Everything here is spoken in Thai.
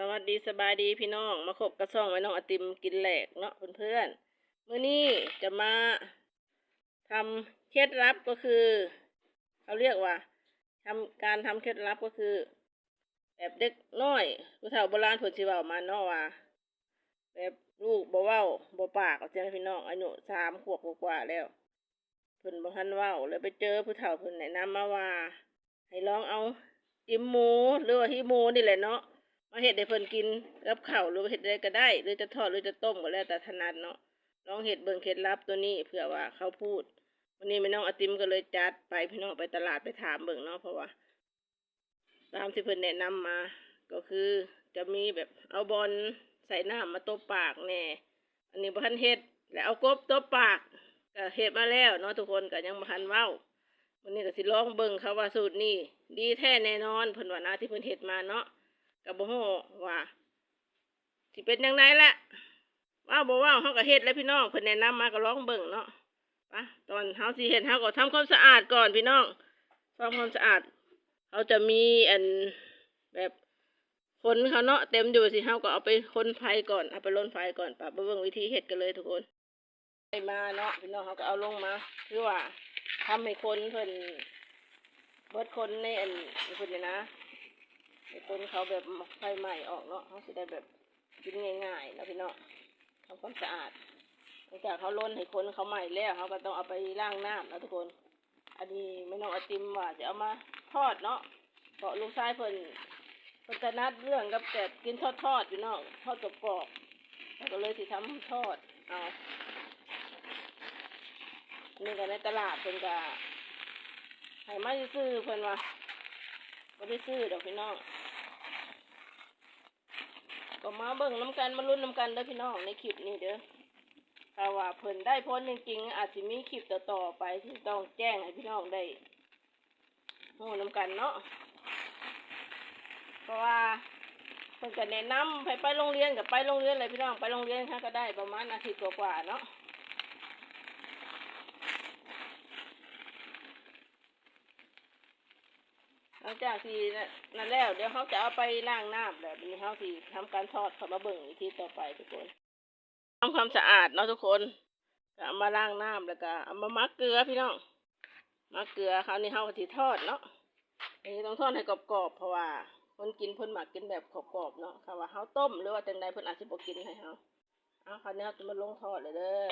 สวัสดีสบายดีพี่น้องมาขบกระซ่องไว้น้องอติมกินแหลกเนาะเพื่อนๆมื้อนี้จะมาทำเคล็ดลับก็คือเขาเรียกว่าทำการทำเคล็ดลับก็คือ แบบเด็กน้อยผู้เฒ่าโบราณเพิ่นสิเว้ามาเนาะว่า แบบลูกบ่เว้าบ่ปากเอาจังพี่น้องอายุสามขวบกว่าแล้วเพิ่นบ่ทันเว้าแล้วไปเจอผู้เฒ่าเพิ่นแนะนำมาว่า ให้ลองเอาจิ้มหมูหรือว่าหิหมูนี่แหละเนาะ มาเห็ดให้เพิ่นกินกับข้าวหรือว่าเห็ดอะไรก็ได้ หรือจะทอดหรือจะต้มก็แล้วแต่ถนัดเนาะลองเห็ดเบิ่งเคล็ดลับตัวนี้เผื่อว่าเขาพูด วันนี้แม่น้องอติมก็เลยจัดไปพี่น้องไปตลาดไปถามเบิ่งเนาะเพราะว่า ตามที่เพิ่นแนะนำมา ก็คือจะมีแบบเอาบอลใส่น้ำมาตบปากแน่อันนี้บ่ทันเฮ็ดแล้วเอากบตบปากก็เฮ็ดมาแล้วเนาะทุกคนก็ยังบ่ทันเว้าวันนี้ก็สิลองเบิ่งเขาว่าสูตรนี้ดีแท้แน่นอนเพิ่นว่านะที่เพิ่นเฮ็ดมาเนาะ กับบ่ฮู้ว่าสิเป็นจังไดล่ะว้าบ่ว้าเฮาก็เฮ็ดแล้วพี่น้องเพิ่นแนะนำมาก็ลองเบิ่งเนาะปะตอนเฮาสิเฮ็ดเฮาก็ทำความสะอาดก่อนพี่น้องทำความสะอาดเขาจะมีอันแบบคนเขาเนาะเต็มอยู่สิเฮาก็เอาไปคนไฟก่อนเอาไปล้นไฟก่อนปะไปเบิ่งวิธีเฮ็ดกันเลยทุกคนไปมาเนาะพี่น้องเขาก็เอาลงมาคือว่าทำให้คนเพิ่นเบิดคนในอันเพิ่นเนี่ยนะ คนเขาแบบไฟใหม่ออกเนาะเขาจะได้แบบกินง่ายๆนะพี่เนาะทำความสะอาดหลังจากเขาล้นให้คนเขาใหม่แล้วเขาก็ต้องเอาไปล้างน้ำนะทุกคน อันนี้ไม่ต้องอติมว่าจะเอามาทอดเนาะเพราะลูกชายเพิ่นเพิ่นจะนัดเรื่องกับแต่กินทอดทอดๆพี่น้องทอดกรอบๆแล้วก็เลยสิทำทอดเอานี่ก็ในตลาดเพิ่นก็ให้มาซื้อเพิ่นว่าบ่ได้ซื้อดอกพี่น้อง ก็มาเบิ่งน้ำกันมาลุ้นน้ำกันเด้อพี่น้องในคลิปนี้เด้อถ้าว่าเพิ่นได้พ้นจริงๆอาจจะมีคลิปต่อๆไปที่ต้องแจ้งให้พี่น้องได้รู้น้ำกันเนาะเพราะว่าเพิ่นก็แนะนำไปไปโรงเรียนกับไปโรงเรียนเลยพี่น้องไปโรงเรียนค่ะก็ได้ประมาณอาทิตย์กว่าๆเนาะห ลังจากที่นั่นแล้ว เดี๋ยวเขาจะเอาไปล้างน้ำแล้วทีนี้เขาสิทำการทอดเขามาเบิ่งวิธีต่อไปทุกคนทำความสะอาดเนาะทุกคนก็เอามาล้างน้ำแล้วก็เอามามักเกลือพี่น้องมักเกลือคราวนี้เขาก็สิทอดเนาะอันนี้ต้องทอดให้กรอบๆเพราะว่าคนกินเพิ่นมักกินแบบกรอบๆเนาะค่ะว่าเขาต้มหรือว่าจังใดเพิ่นอาจจะบ่กินให้เขาเอาคราวนี้เราจะมาลงทอดเลยเด้อ